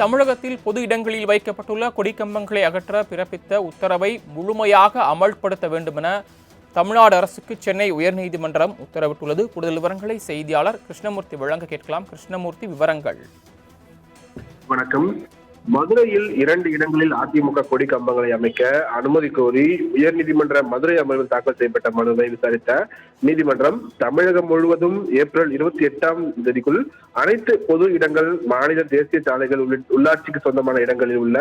தமிழகத்தில் பொது இடங்களில் வைக்கப்பட்டுள்ள கொடிக்கம்பங்களை அகற்ற பிறப்பித்த உத்தரவை முழுமையாக அமல்படுத்த வேண்டுமென தமிழ்நாடு அரசுக்கு சென்னை உயர்நீதிமன்றம் உத்தரவிட்டுள்ளது. கூடுதல் விவரங்களை செய்தியாளர் கிருஷ்ணமூர்த்தி வழங்க கேட்கலாம். கிருஷ்ணமூர்த்தி விவரங்கள். வணக்கம். மதுரையில் இரண்டு இடங்களில் அதிமுக கொடி கம்பங்களை அமைக்க அனுமதி கோரி உயர்நீதிமன்ற மதுரை அமர்வில் தாக்கல் செய்யப்பட்ட மனுவை விசாரித்த நீதிமன்றம் தமிழகம் முழுவதும் ஏப்ரல் இருபத்தி எட்டாம் தேதிக்குள் அனைத்து பொது இடங்கள் மாநில தேசிய சாலைகள் உள்ளாட்சிக்கு சொந்தமான இடங்களில் உள்ள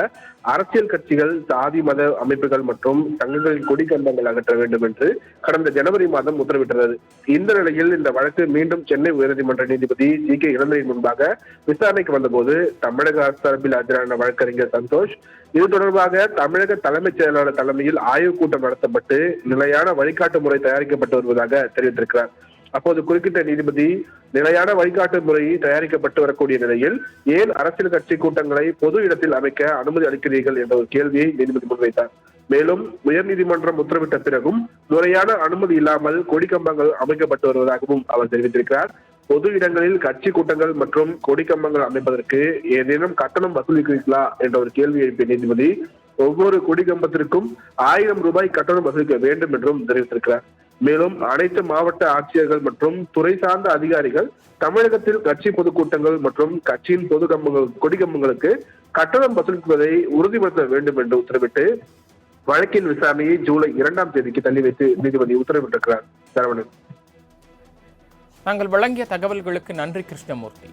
அரசியல் கட்சிகள் சாதி மத அமைப்புகள் மற்றும் சங்கங்களின் கொடி கம்பங்கள் அகற்ற வேண்டும் என்று கடந்த ஜனவரி மாதம் உத்தரவிட்டுள்ளது இந்த நிலையில் இந்த வழக்கு மீண்டும் சென்னை உயர்நீதிமன்ற நீதிபதி ஜி கே இளந்தரின் முன்பாக விசாரணைக்கு வந்தபோது தமிழக அரசு தரப்பில் ஆஜரான வழக்கறிஞர் சந்தோஷ் இது தொடர்பாக தமிழக தலைமைச் செயலாளர் தலைமையில் ஆய்வுக் கூட்டம் நடத்தப்பட்டு நிலையான வழிகாட்டு முறை தயாரிக்கப்பட்டு வருவதாக தெரிவித்திருக்கிறார். அப்போது குறுக்கிட்ட நீதிபதி நிலையான வழிகாட்டு முறை தயாரிக்கப்பட்டு வரக்கூடிய நிலையில் ஏன் அரசியல் கட்சி கூட்டங்களை பொது இடத்தில் அமைக்க அனுமதி அளிக்கிறீர்கள் என்ற ஒரு கேள்வியை நீதிபதி முன்வைத்தார். மேலும் உயர்நீதிமன்றம் உத்தரவிட்ட பிறகும் முறையான அனுமதி இல்லாமல் கொடிக்கம்பங்கள் அமைக்கப்பட்டு வருவதாகவும் அவர் தெரிவித்திருக்கிறார். பொது இடங்களில் கட்சி கூட்டங்கள் மற்றும் கொடிக்கம்பங்கள் அமைப்பதற்கு ஏதேனும் கட்டணம் வசூலிக்கிறீர்களா என்ற ஒரு கேள்வி எழுப்பிய நீதிபதி ஒவ்வொரு கொடிக்கம்பத்திற்கும் ஆயிரம் ரூபாய் கட்டணம் வசூலிக்க வேண்டும் என்றும் தெரிவித்திருக்கிறார். மேலும் அனைத்து மாவட்ட ஆட்சியர்கள் மற்றும் துறை சார்ந்த அதிகாரிகள் தமிழகத்தில் கட்சி பொதுக்கூட்டங்கள் மற்றும் கட்சியின் பொது கம்பங்கள் கொடி கம்பங்களுக்கு கட்டணம் வசூலிப்பதை உறுதிப்படுத்த வேண்டும் என்று உத்தரவிட்டு வழக்கின் விசாரணையை ஜூலை இரண்டாம் தேதிக்கு தள்ளி வைத்து நீதிபதி உத்தரவிட்டிருக்கிறார். சரவணன். தாங்கள் வழங்கிய தகவல்களுக்கு நன்றி கிருஷ்ணமூர்த்தி.